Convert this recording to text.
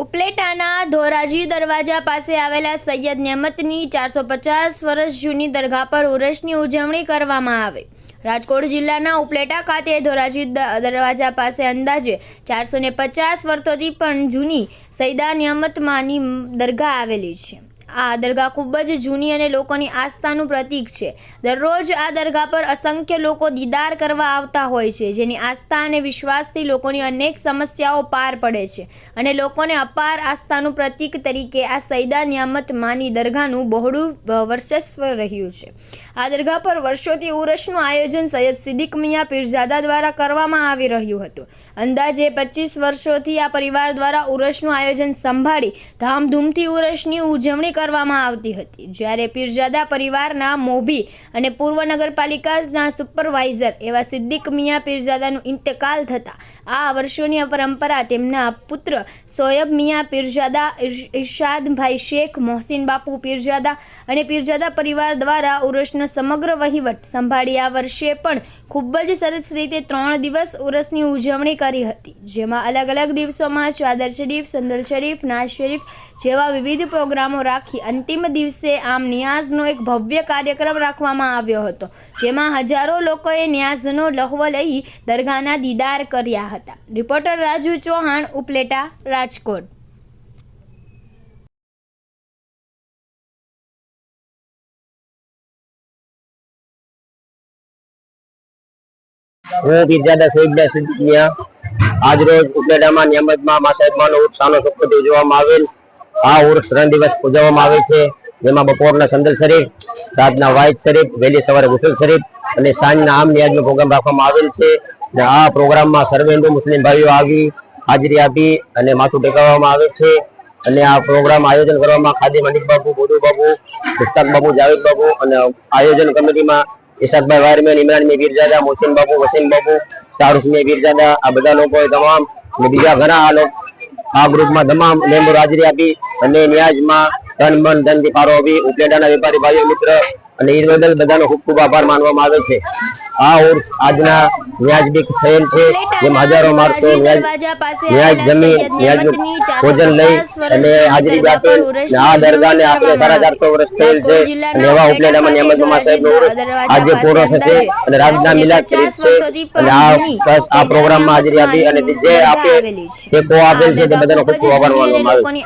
ઉપલેટાના ધોરાજી દરવાજા પાસે આવેલા સૈયદ નેમતની ચારસો પચાસ વર્ષ જૂની દરગાહ પર ઉરસની ઉજવણી કરવામાં આવી. રાજકોટ જિલ્લાના ઉપલેટા ખાતે ધોરાજી દરવાજા પાસે અંદાજે ચારસો ને પચાસ વર્ષોથી પણ જૂની સૈદા નિયમતમાંની દરગાહ આવેલી છે. આ દરગાહ ખૂબ જ જૂની અને લોકોની આસ્થાનું પ્રતીક છે. દરરોજ આ દરગાહ પર અસંખ્ય લોકો દીદાર કરવા આવતા હોય છે, જેની આસ્થા અને વિશ્વાસથી લોકોની અનેક સમસ્યાઓ પાર પડે છે અને લોકોને અપાર આસ્થાનું પ્રતીક તરીકે આ સૈદા નિયામત માની દરગાહનું બહોળું વર્ચસ્વ રહ્યું છે. આ દરગાહ પર વર્ષોથી ઉરસનું આયોજન સૈયદ સિદ્દીક મિયા પીરઝાદા દ્વારા કરવામાં આવી રહ્યું હતું. અંદાજે પચીસ વર્ષોથી આ પરિવાર દ્વારા ઉરસનું આયોજન સંભાળી ધામધૂમથી ઉરસની ઉજવણી કરવામાં આવતી હતી. જ્યારે પીરજાદા પરિવારના મોભી અને પૂર્વ નગરપાલિકાના સુપરવાઇઝર એવા સિદ્દીક મિયા પીરજાદાનું ઇન્તકાલ થતાં આ વર્ષોની પરંપરા તેમના પુત્ર સોયબ મિયા, પીરજાદા ઇર- ઇરશાદભાઈ શેખ, મોહસિન બાપુ, પીરજાદા અને પીરજાદા પરિવાર દ્વારા ઉરસનો સમગ્ર વહીવટ સંભાળી આ વર્ષે પણ ખૂબ જ સરસ રીતે ત્રણ દિવસ ઉરસની ઉજવણી કરી હતી. જેમાં અલગ અલગ દિવસોમાં ચાદર શરીફ, સંદલ શરીફ નાઝ શરીફ જેવા વિવિધ પ્રોગ્રામો રાખી અંતિમ દિવસે આમ ન્યાઝનો એક ભવ્ય કાર્યક્રમ રાખવામાં આવ્યો હતો. જેમાં હજારો લોકોએ ન્યાઝનો લહવો લઈ દરગાહના દીદાર કર્યા. હતા. રિપોર્ટર રાજુ ચૌહાણ, ઉપલેટા, રાજકોટ. હું પીરજાદા સૈયદના સિદ્ધિયા. આજરોજ ઉપલેટામાં નિયમિતમાં મા સાહેબમાંનો ઉર્સ સાનો ઉજવવામાં આવેલ. આ ઉર્સ ત્રણ દિવસ ઉજવવામાં આવે છે. જેમાં બપોરના સંદલ શરીફ, રાતના વાઇટ શરીફ, વહેલી સવારે ગુસલ શરીફ અને સાંજના આમ નિયાજનો પ્રોગ્રામ રાખવામાં આવેલ છે. આ પ્રોગ્રામમાં સર્વે હિન્દુ મુસ્લિમ ભાઈઓ આવી, હાજરી આપી અને માથું ટેકાવવામાં આવે છે. અને આ પ્રોગ્રામ આયોજન કરવામાં ખાદી મનિક બાબુ બોધુ બાબુ અને આયોજન કમિટીમાં ઇશાકભાઈ વારમેન ઇમરાન મી વીરજાદા, મોહસિન બાબુ વસીમ બાબુ શાહરૂખ મી વીરજાદા, આ બધા લોકોએ તમામ બીજા ઘણા આ લોકો આ ગ્રુપમાં તમામ મેમ્બર હાજરી આપી અને ન્યાજમાં ધન મન ધનથી ફાળો આપી. ઉપલેટાના વેપારી ભાઈઓ, મિત્ર અને એ બદલ બધાનો ખૂબ ખૂબ આભાર માનવામાં આવે છે. આ ઉર્સ આજના વ્યાજબી થયેલ છે જેમ હજારો માણસો વ્યાજ જમી સૈયદ ભોજન લઈ અને હાજરી આપેલ આ દરગાહને આપણે સાડા ચારસો વર્ષ થયેલ છે. અને એવા ઉપલેટામાં નિયમતમાં સાહેબ આજે પૂરો થશે અને રાજના મિલાદ છે. અને આ બસ આ પ્રોગ્રામમાં હાજરી આપી અને જે આપે ટેકો આપેલ છે તે બધાનો ખૂબ ખૂબ આભાર માનવામાં આવે